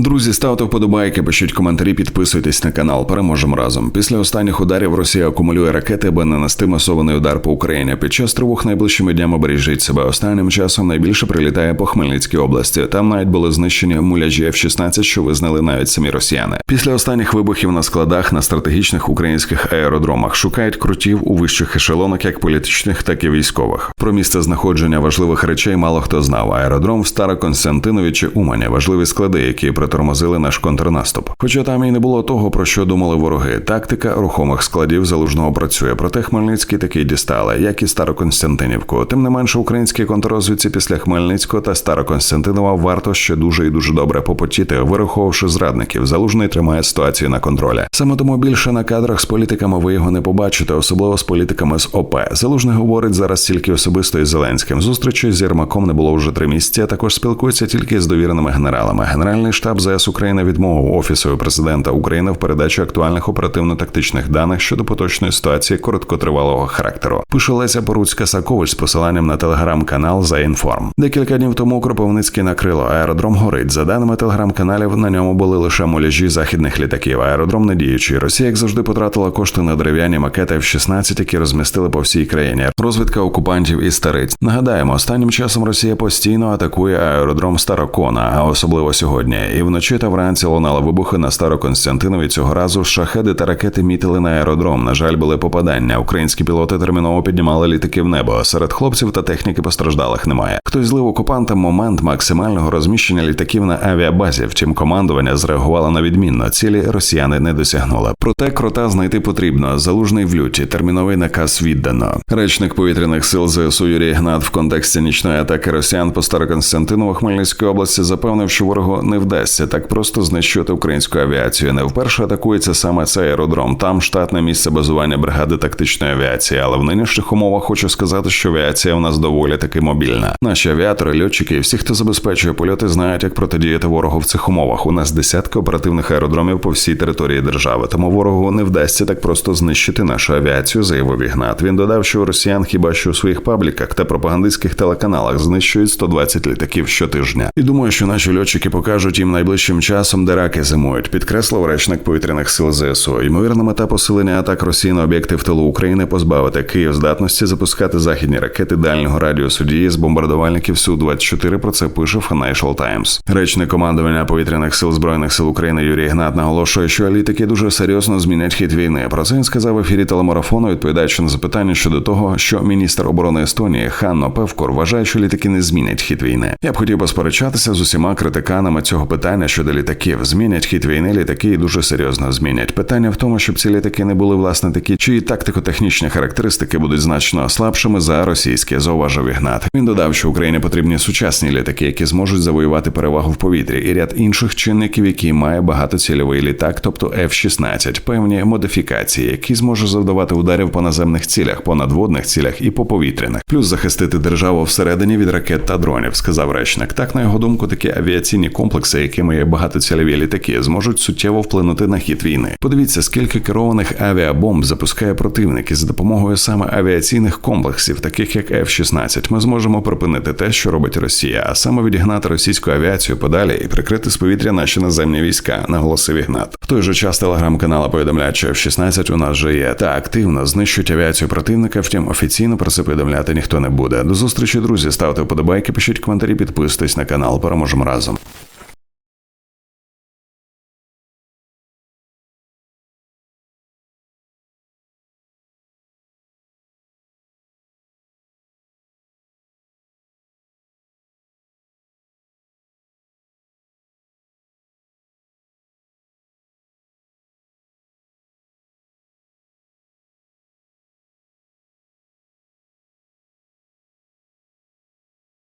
Друзі, ставте вподобайки, пишіть коментарі, підписуйтесь на канал. Переможемо разом. Після останніх ударів Росія акумулює ракети, аби нанести масований удар по Україні. Під час тривог найближчими днями бережіть себе. Останнім часом найбільше прилітає по Хмельницькій області. Там навіть були знищені муляжі F-16, що визнали навіть самі росіяни. Після останніх вибухів на складах на стратегічних українських аеродромах шукають крутів у вищих ешелонах, як політичних, так і військових. Про місце знаходження важливих речей мало хто знав. Аеродром в Староконстантиновичі Умані важливі склади, які притормозили наш контрнаступ. Хоча там і не було того, про що думали вороги. Тактика рухомих складів залужного працює. Проте Хмельницький таки дістали, як і Староконстантинівку. Тим не менше, українській контррозвідці після Хмельницького та Староконстантинова варто ще дуже і дуже добре попотіти, вираховувавши зрадників. Залужний тримає ситуацію на контролі. Саме тому більше на кадрах з політиками ви його не побачите, особливо з політиками з ОП. Залужний говорить зараз тільки особисто із Зеленським. Зустрічі з Єрмаком не було вже три місяці. а Також спілкується тільки з довіреними генералами. Генеральний штаб ЗС України відмовив офісу президента України в передачі актуальних оперативно-тактичних даних щодо поточної ситуації короткотривалого характеру. Пише Леся Поруцька Сакович з посиланням на телеграм-канал за інформ. Декілька днів тому Кропивницький накрило. Аеродром горить. За даними телеграм-каналів, на ньому були лише муляжі західних літаків. Аеродром не діючий. Росія, як завжди, потратила кошти на дерев'яні макети F-16, які розмістили по всій країні. Розвідка окупантів і стариць. Нагадаємо, останнім часом Росія постійно атакує аеродром Старокона, а особливо сьогодні. І вночі та вранці лунали вибухи на Староконстантинові. Цього разу шахеди та ракети мітили на аеродром. На жаль, були попадання. Українські пілоти терміново піднімали літаки в небо. Серед хлопців та техніки постраждалих немає. Хтось злив окупантам момент максимального розміщення літаків на авіабазі. Втім, командування зреагувало на відмінно. Цілі росіяни не досягнули. Проте крота знайти потрібно. Залужний в люті. Терміновий наказ віддано. Речник повітряних сил ЗСУ Юрій Гнат в контексті нічної атаки росіян по Староконстантиново Хмельницької області запевнив, що ворогу не вдасться так просто знищити українську авіацію. Не вперше атакується саме цей аеродром. Там штатне місце базування бригади тактичної авіації. Але в нинішніх умовах хочу сказати, що авіація у нас доволі таки мобільна. Наші авіатори, льотчики і всі, хто забезпечує польоти, знають, як протидіяти ворогу в цих умовах. У нас десятки оперативних аеродромів по всій території держави. Тому ворогу не вдасться так просто знищити нашу авіацію. Заявив Ігнат. Він додав, що росіян хіба що у своїх пабліках та пропагандистських телеканалах знищують 120 літаків щотижня. І думаю, що наші льотчики покажуть їм найближчим часом, де раки зимують. Підкреслив речник повітряних сил ЗСУ. Ймовірна мета посилення атак Росії на об'єкти в тилу України позбавити Київ здатності запускати західні ракети дальнього радіусу дії з бомбардувальників су 24 Про це пише Financial Times. Речник командування повітряних сил збройних сил України Юрій Гнат наголошує, що літаки дуже серйозно змінять хід війни. Про це він сказав в ефірі телемарафону, відповідаючи на запитання щодо того, що міністр оборони Естонії Ханно Певкор вважає, що літаки не змінять хід війни. Я б хотів посперечатися з усіма критиканами цього питання щодо літаків. Змінять хід війни, літаки і дуже серйозно змінять. Питання в тому, щоб ці літаки не були власне такі, чиї тактико-технічні характеристики будуть значно слабшими за російські, зауважив Ігнат. Він додав, що Україні потрібні сучасні літаки, які зможуть завоювати перевагу в повітрі, і ряд інших чинників, які має багатоцільовий літак, тобто F-16, певні модифікації, які зможуть завдавати ударів по наземних цілях, по надводних цілях і по повітряних, плюс захистити державу всередині від ракет та дронів, сказав речник. Так, на його думку, такі авіаційні комплекси, якими є багатоцільові літаки, зможуть суттєво вплинути на хід війни. Подивіться, скільки керованих авіабомб запускає противник, за допомогою саме авіаційних комплексів, таких як F-16, ми зможемо припинити те, що робить Росія, а саме відігнати російську авіацію подалі і прикрити з повітря наші наземні війська, наголосив Ігнат. В той же час телеграм-канала повідомляють, що F-16 у нас вже є та активно знищують авіацію противника. Втім, офіційно про це повідомляти ніхто не буде. До зустрічі, друзі. Ставте вподобайки, пишіть коментарі, підписуйтесь на канал. Переможемо разом.